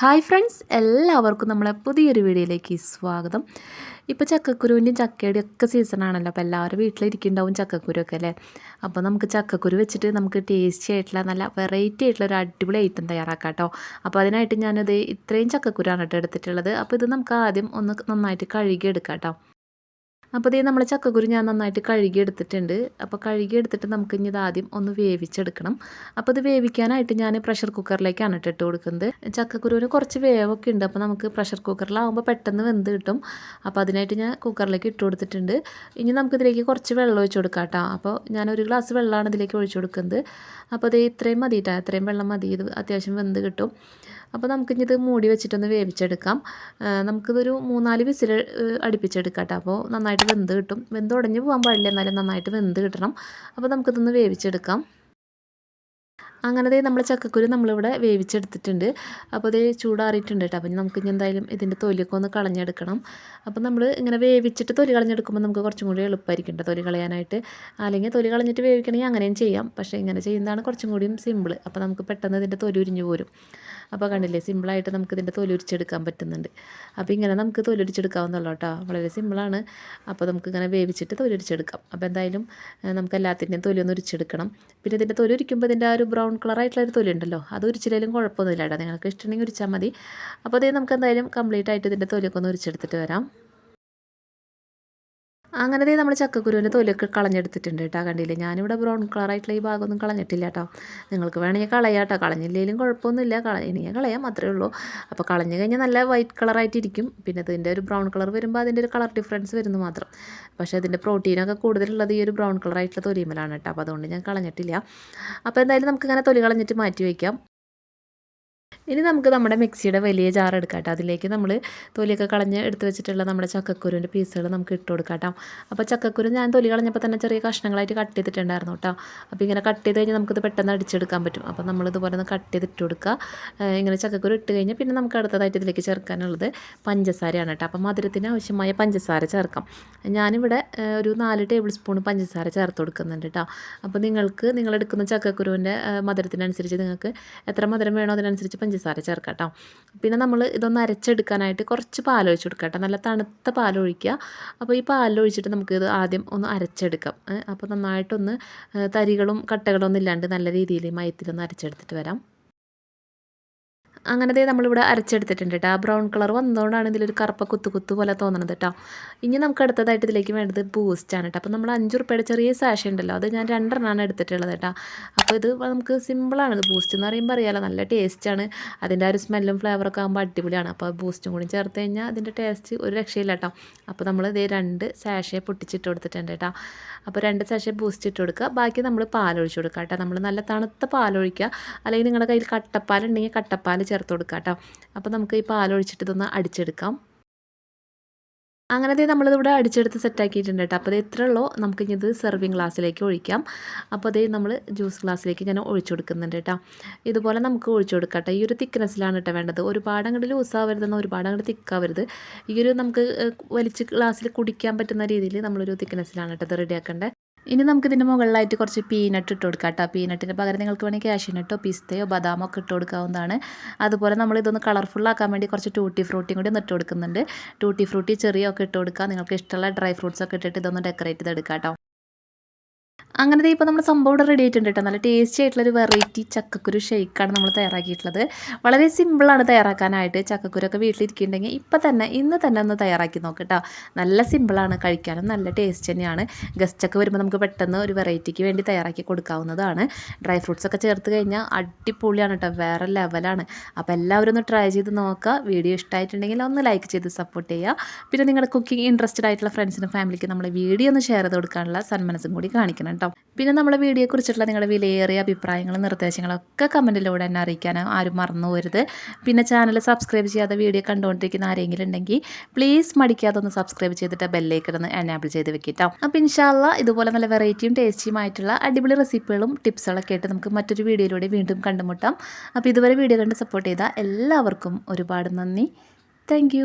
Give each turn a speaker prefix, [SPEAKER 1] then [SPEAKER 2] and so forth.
[SPEAKER 1] Hi friends എല്ലാവർക്കും നമ്മളെ പുതിയൊരു വീഡിയോയിലേക്ക് സ്വാഗതം. ഇപ്പോൾ ചക്കക്കുരുവിന്റെയും ചക്കയുടെയും ഒക്കെ സീസണാണല്ലോ അപ്പോൾ എല്ലാവരും വീട്ടിലിരിക്കുന്നുണ്ടാവും ചക്കക്കുരുവൊക്കെ അല്ലേ? അപ്പോൾ നമുക്ക് ചക്കക്കുരു വെച്ചിട്ട് നമുക്ക് ടേസ്റ്റി ആയിട്ടുള്ള നല്ല വെറൈറ്റി ആയിട്ടുള്ള ഒരു അടിപൊളി ഐറ്റം തയ്യാറാക്കാം കേട്ടോ. അപ്പോൾ അതിനായിട്ട് ഞാനത് ഇത്രയും ചക്കക്കുരാണ് കേട്ടോ എടുത്തിട്ടുള്ളത്. അപ്പോൾ ഇത് നമുക്ക് ആദ്യം ഒന്ന് നന്നായിട്ട് കഴുകിയെടുക്കാം കേട്ടോ. അപ്പോൾ ഇതേ നമ്മൾ ചക്കക്കുരു ഞാൻ നന്നായിട്ട് കഴുകി എടുത്തിട്ടുണ്ട് അപ്പോൾ കഴുകി എടുത്തിട്ട് നമുക്ക് ഇനി ഇത് ആദ്യം ഒന്ന് വേവിച്ചെടുക്കണം. അപ്പോൾ ഇത് വേവിക്കാനായിട്ട് ഞാൻ പ്രഷർ കുക്കറിലേക്കാണ് ഇട്ടിട്ട് കൊടുക്കുന്നത് ചക്കക്കുരുവിന് കുറച്ച് വേവൊക്കെ ഉണ്ട്. അപ്പോൾ നമുക്ക് പ്രഷർ കുക്കറിലാവുമ്പോൾ പെട്ടെന്ന് വെന്ത് കിട്ടും. അപ്പോൾ അതിനായിട്ട് ഞാൻ കുക്കറിലേക്ക് ഇട്ട് കൊടുത്തിട്ടുണ്ട്. ഇനി നമുക്കിതിലേക്ക് കുറച്ച് വെള്ളം ഒഴിച്ച് കൊടുക്കാം കേട്ടോ. അപ്പോൾ ഞാൻ ഒരു ഗ്ലാസ് വെള്ളമാണ് ഇതിലേക്ക് ഒഴിച്ചു കൊടുക്കുന്നത്. അപ്പോൾ അത് ഇത്രയും മതി കേട്ടോ ഇത്രയും വെള്ളം മതി. ഇത് അത്യാവശ്യം വെന്ത് കിട്ടും. അപ്പോൾ നമുക്കിഞ്ഞിത് മൂടി വെച്ചിട്ടൊന്ന് വേവിച്ചെടുക്കാം. നമുക്കിതൊരു മൂന്നാൽ വിസിൽ അടുപ്പിച്ചെടുക്കാം കേട്ടോ അപ്പോൾ നന്നായിട്ട് വെന്ത് കിട്ടും. വെന്ത് ഉടഞ്ഞ് പോകാൻ പാടില്ല. എന്നാലും നന്നായിട്ട് വെന്ത് കിട്ടണം. അപ്പോൾ നമുക്കിതൊന്ന് വേവിച്ചെടുക്കാം. അങ്ങനെ നമ്മൾ ചക്കക്കുരു നമ്മളിവിടെ വേവിച്ചെടുത്തിട്ടുണ്ട്. അപ്പോൾ ദേ ചൂടാറിയിട്ടുണ്ട് കേട്ടോ. അപ്പം നമുക്കിനി എന്തായാലും ഇതിന്റെ തൊലിയൊക്കെ ഒന്ന് കളഞ്ഞെടുക്കണം. അപ്പോൾ നമ്മൾ ഇങ്ങനെ വേവിച്ചിട്ട് തൊലി കളഞ്ഞെടുക്കുമ്പോൾ നമുക്ക് കുറച്ചും കൂടി എളുപ്പമായിരിക്കും തൊലി കളയാനായിട്ട്. അല്ലെങ്കിൽ തൊലി കളഞ്ഞിട്ട് വേവിക്കണമെങ്കിൽ അങ്ങനെയും ചെയ്യാം. പക്ഷേ ഇങ്ങനെ ചെയ്യുന്നതാണ് കുറച്ചും കൂടിയും സിമ്പിൾ അപ്പോൾ നമുക്ക് പെട്ടെന്ന് ഇതിന്റെ തൊലി ഉരിഞ്ഞു പോരും. അപ്പോൾ കണ്ടില്ലേ സിമ്പിളായിട്ട് നമുക്ക് ഇതിന്റെ തൊലിരിച്ചെടുക്കാൻ പറ്റുന്നുണ്ട്. അപ്പോൾ ഇങ്ങനെ നമുക്ക് തൊലിരിച്ചെടുക്കാവുന്നുള്ളൂ കേട്ടോ. വളരെ സിമ്പിളാണ് അപ്പോൾ നമുക്ക് ഇങ്ങനെ വേവിച്ചിട്ട് തൊലിരിച്ചെടുക്കാം അപ്പോൾ എന്തായാലും നമുക്ക് എല്ലാത്തിന്റെയും തൊലി ഒന്ന് ഉരിച്ചെടുക്കണം. പിന്നെ ഇതിന്റെ തൊലി ഉരിക്കുമ്പോൾ ഇതിന്റെ ആ ഒരു ബ്രൗൺ കളറായിട്ടുള്ള ഒരു തൊലി ഉണ്ടല്ലോ അത് ഉരിച്ചില്ലെങ്കിലും കുഴപ്പമൊന്നുമില്ല കേട്ടോ. നിങ്ങൾക്ക് ഇഷ്ടമുണ്ടെങ്കിൽ ഉരിച്ചാൽ മതി. അപ്പോൾ അതേ നമുക്ക് എന്തായാലും കംപ്ലീറ്റ് ആയിട്ട് ഇതിന്റെ തൊലിയൊക്കെ ഒന്ന് ഉരിച്ചെടുത്തിട്ട് വരാം. അങ്ങനെ നമ്മൾ ചക്കക്കുരുവിന്റെ തൊലിയൊക്കെ കളഞ്ഞെടുത്തിട്ടുണ്ട് കേട്ടോ കണ്ടില്ലേ? ഞാനിവിടെ ബ്രൗൺ കളറായിട്ടുള്ള ഈ ഭാഗമൊന്നും കളഞ്ഞിട്ടില്ല കേട്ടോ. നിങ്ങൾക്ക് വേണമെങ്കിൽ കളയാം കേട്ടോ. കളഞ്ഞില്ലെങ്കിലും കുഴപ്പമൊന്നുമില്ല. കള ഇനിയും മാത്രമേ ഉള്ളൂ. അപ്പോൾ കളഞ്ഞു കഴിഞ്ഞാൽ നല്ല വൈറ്റ് കളറായിട്ടിരിക്കും പിന്നെ അതിന്റെ ഒരു ബ്രൗൺ കളർ വരുമ്പോൾ അതിന്റെ ഒരു കളർ ഡിഫറൻസ് വരുന്നു മാത്രം. പക്ഷേ അതിന്റെ പ്രോട്ടീനൊക്കെ കൂടുതലുള്ളത് ഈ ഒരു ബ്രൗൺ കളറായിട്ടുള്ള തൊലിമലാണ് കേട്ടോ. അപ്പോൾ അതുകൊണ്ട് ഞാൻ കളഞ്ഞിട്ടില്ല. അപ്പോൾ എന്തായാലും നമുക്കിങ്ങനെ തൊലി കളഞ്ഞിട്ട് മാറ്റി വയ്ക്കാം. ഇനി നമുക്ക് നമ്മുടെ മിക്സിയുടെ വലിയ ജാർ എടുക്കാം കേട്ടോ അതിലേക്ക് നമ്മൾ തൊലിയൊക്കെ കളഞ്ഞ് എടുത്ത് വെച്ചിട്ടുള്ള നമ്മുടെ ചക്കക്കുരുവിന്റെ പീസുകൾ നമുക്ക് ഇട്ട് കൊടുക്കാം കേട്ടോ അപ്പോൾ ചക്കക്കുരു ഞാൻ തൊലി കളഞ്ഞപ്പോൾ തന്നെ ചെറിയ കഷ്ണങ്ങളായിട്ട് കട്ട് ചെയ്തിട്ടുണ്ടായിരുന്നു കേട്ടോ. അപ്പോൾ ഇങ്ങനെ കട്ട് ചെയ്ത് കഴിഞ്ഞാൽ നമുക്കിത് പെട്ടെന്ന് അടിച്ചെടുക്കാൻ പറ്റും. അപ്പോൾ നമ്മൾ ഇതുപോലെ ഒന്ന് കട്ട് ചെയ്ത് കൊടുക്കുക ഇങ്ങനെ ചക്കക്കുരു ഇട്ട് കഴിഞ്ഞാൽ പിന്നെ നമുക്ക് അടുത്തതായിട്ട് ഇതിലേക്ക് ചേർക്കാനുള്ളത് പഞ്ചസാരയാണ് കേട്ടോ. അപ്പോൾ മധുരത്തിന് ആവശ്യമായ പഞ്ചസാര ചേർക്കാം. ഞാനിവിടെ ഒരു നാല് ടേബിൾ സ്പൂൺ പഞ്ചസാര ചേർത്ത് കൊടുക്കുന്നുണ്ട് കേട്ടോ. അപ്പോൾ നിങ്ങൾക്ക് നിങ്ങളെടുക്കുന്ന ചക്കക്കുരുവിന്റെ മധുരത്തിനനുസരിച്ച് നിങ്ങൾക്ക് എത്ര മധുരം വേണോ അതിനനുസരിച്ച് പഞ്ചസാര പഞ്ചസാര ചേർക്കാം കേട്ടോ പിന്നെ നമ്മൾ ഇതൊന്ന് അരച്ചെടുക്കാനായിട്ട് കുറച്ച് പാൽ ഒഴിച്ച് കൊടുക്കാം കേട്ടോ നല്ല തണുത്ത പാൽ ഒഴിക്കുക അപ്പോൾ ഈ പാലൊഴിച്ചിട്ട് നമുക്കിത് ആദ്യം ഒന്ന് അരച്ചെടുക്കാം. അപ്പോൾ നന്നായിട്ടൊന്ന് തരികളും കട്ടകളൊന്നും ഇല്ലാണ്ട് നല്ല രീതിയിൽ മയത്തിലൊന്ന് അരച്ചെടുത്തിട്ട് വരാം. അങ്ങനത്തെ നമ്മളിവിടെ അരച്ചെടുത്തിട്ടുണ്ട് കേട്ടോ ആ ബ്രൗൺ കളർ വന്നതുകൊണ്ടാണ് ഇതിലൊരു കറുപ്പ കുത്തു കുത്തു പോലെ തോന്നുന്നത് കേട്ടോ ഇനി നമുക്ക് അടുത്തതായിട്ട് ഇതിലേക്ക് വേണ്ടത് ബൂസ്റ്റാണ് കേട്ടോ അപ്പോൾ നമ്മൾ അഞ്ച് റുപ്യയുടെ ചെറിയ സാഷ ഉണ്ടല്ലോ അത് ഞാൻ രണ്ടെണ്ണമാണ് എടുത്തിട്ടുള്ളത് കേട്ടോ അപ്പോൾ ഇത് നമുക്ക് സിമ്പിളാണ് ഇത് ബൂസ്റ്റ് എന്ന് പറയുമ്പോൾ അറിയാലോ നല്ല ടേസ്റ്റാണ് അതിന്റെ ആ ഒരു സ്മെല്ലും ഫ്ലേവറൊക്കെ ആകുമ്പോൾ അടിപൊളിയാണ്. അപ്പോൾ ബൂസ്റ്റും കൂടി ചേർത്ത് കഴിഞ്ഞാൽ അതിന്റെ ടേസ്റ്റ് ഒരു രക്ഷയില്ല കേട്ടോ അപ്പോൾ നമ്മൾ ഇതേ രണ്ട് സാഷയെ പൊട്ടിച്ചിട്ട് കൊടുത്തിട്ടുണ്ട് കേട്ടോ അപ്പോൾ രണ്ട് സാഷയെ ബൂസ്റ്റ് ഇട്ട് കൊടുക്കുക. ബാക്കി നമ്മൾ പാലൊഴിച്ച് കൊടുക്കുക കേട്ടോ നമ്മൾ നല്ല തണുത്ത പാലൊഴിക്കുക. അല്ലെങ്കിൽ നിങ്ങളുടെ കയ്യിൽ കട്ടപ്പാലുണ്ടെങ്കിൽ കട്ടപ്പാൽ ചേർത്ത് കൊടുക്കുക കേട്ടോ അപ്പോൾ നമുക്ക് ഈ പാലൊഴിച്ചിട്ട് ഇതൊന്ന് അടിച്ചെടുക്കാം. അങ്ങനെ നമ്മളിതിവിടെ അടിച്ചെടുത്ത് സെറ്റാക്കിയിട്ടുണ്ട് കേട്ടോ. അപ്പോൾ അത് എത്ര ഉള്ളോ നമുക്ക് ഇനി ഇത് സെർവിങ് ഗ്ലാസ്സിലേക്ക് ഒഴിക്കാം. അപ്പോൾ അതേ നമ്മൾ ജ്യൂസ് ഗ്ലാസ്സിലേക്ക് ഞാൻ ഒഴിച്ചു കൊടുക്കുന്നുണ്ട് കേട്ടോ. ഇതുപോലെ നമുക്ക് ഒഴിച്ചു കൊടുക്കാം കേട്ടോ ഈ ഒരു തിക്നെസ്സിലാണ് കേട്ടോ വേണ്ടത്. ഒരുപാട് അങ്ങോട്ട് ലൂസാവരുതെന്ന് ഒരുപാട് അങ്ങോട്ട് തിക്കാവരുത് ഈ ഒരു നമുക്ക് വലിച്ച് ഗ്ലാസ്സിൽ കുടിക്കാൻ പറ്റുന്ന രീതിയിൽ നമ്മളൊരു തിക്നെസ്സിലാണ് കേട്ടോ ഇത് റെഡിയാക്കേണ്ടത് ഇനി നമുക്ക് ഇതിന്റെ മുകളിലായിട്ട് കുറച്ച് പീനട്ട് ഇട്ട് കൊടുക്കാം കേട്ടോ. പീനട്ടിന് പകരം നിങ്ങൾക്ക് വേണമെങ്കിൽ കാഷ്യൂനട്ടോ പിസ്തയോ ബദാമോ ഒക്കെ ഇട്ട് കൊടുക്കാവുന്നതാണ്. അതുപോലെ നമ്മൾ ഇതൊന്ന് കളർഫുള്ളാക്കാൻ വേണ്ടി കുറച്ച് ടൂട്ടി ഫ്രൂട്ടിയും കൂടി ഒന്ന് ഇട്ട് കൊടുക്കുന്നുണ്ട്. ടൂട്ടി ഫ്രൂട്ടി ചെറിയൊക്കെ ഇട്ട് കൊടുക്കുക നിങ്ങൾക്ക് ഇഷ്ടമുള്ള ഡ്രൈ ഫ്രൂട്ട്സ് ഒക്കെ ഇട്ടിട്ട് ഇതൊന്ന് ഡെക്കറേറ്റ് ചെയ്തെടുക്കാം കേട്ടോ. അങ്ങനെ ഇപ്പോൾ നമ്മുടെ സംഭവം ഇവിടെ റെഡി ആയിട്ടുണ്ട് കേട്ടോ നല്ല ടേസ്റ്റി ആയിട്ടുള്ളൊരു വെറൈറ്റി ചക്കക്കുരു ഷെയ്ക്കാണ് നമ്മൾ തയ്യാറാക്കിയിട്ടുള്ളത്. വളരെ സിമ്പിളാണ് തയ്യാറാക്കാനായിട്ട് ചക്കക്കുരൊക്കെ വീട്ടിലിരിക്കുന്നുണ്ടെങ്കിൽ ഇപ്പം തന്നെ ഇന്ന് തന്നെ ഒന്ന് തയ്യാറാക്കി നോക്കട്ടോ നല്ല സിമ്പിളാണ് കഴിക്കാനും നല്ല ടേസ്റ്റ് തന്നെയാണ്. ഗസ്റ്റൊക്കെ വരുമ്പോൾ നമുക്ക് പെട്ടെന്ന് ഒരു വെറൈറ്റിക്ക് വേണ്ടി തയ്യാറാക്കി കൊടുക്കാവുന്നതാണ്. ഡ്രൈ ഫ്രൂട്ട്സ് ഒക്കെ ചേർത്ത് കഴിഞ്ഞാൽ അടിപൊളിയാണ് കേട്ടോ വേറെ ലെവലാണ് അപ്പോൾ എല്ലാവരും ഒന്ന് ട്രൈ ചെയ്ത് നോക്കുക വീഡിയോ ഇഷ്ടമായിട്ടുണ്ടെങ്കിൽ ഒന്ന് ലൈക്ക് ചെയ്ത് സപ്പോർട്ട് ചെയ്യുക പിന്നെ നിങ്ങളുടെ കുക്കിംഗ് ഇൻട്രസ്റ്റഡ് ആയിട്ടുള്ള ഫ്രണ്ട്സിനും ഫാമിലിക്കും നമ്മൾ വീഡിയോ ഒന്ന് ഷെയർ ചെയ്ത് കൊടുക്കാനുള്ള സന്മനസ്സും കൂടി കാണിക്കണം കേട്ടോ പിന്നെ നമ്മുടെ വീഡിയോയെക്കുറിച്ചുള്ള നിങ്ങളുടെ വിലയേറിയ അഭിപ്രായങ്ങളും നിർദ്ദേശങ്ങളും ഒക്കെ കമന്റിലൂടെ എന്നെ അറിയിക്കാൻ ആരും മറന്നു പോരുത്. പിന്നെ ചാനൽ സബ്സ്ക്രൈബ് ചെയ്യാതെ വീഡിയോ കണ്ടുകൊണ്ടിരിക്കുന്ന ആരെങ്കിലും ഉണ്ടെങ്കിൽ പ്ലീസ് മടിക്കാതെ ഒന്ന് സബ്സ്ക്രൈബ് ചെയ്തിട്ട് ബെല്ലേക്കിടന്ന് എനാബിൾ ചെയ്ത് വെക്കിട്ടോ. അപ്പോൾ ഇൻഷാല്ല ഇതുപോലെ നല്ല വെറൈറ്റിയും ടേസ്റ്റിയുമായിട്ടുള്ള അടിപൊളി റെസിപ്പികളും ടിപ്സുകളൊക്കെ ആയിട്ട് നമുക്ക് മറ്റൊരു വീഡിയോയിലൂടെ വീണ്ടും കണ്ടുമുട്ടാം. അപ്പോൾ ഇതുവരെ വീഡിയോ കണ്ട് സപ്പോർട്ട് ചെയ്ത എല്ലാവർക്കും ഒരുപാട് നന്ദി. താങ്ക്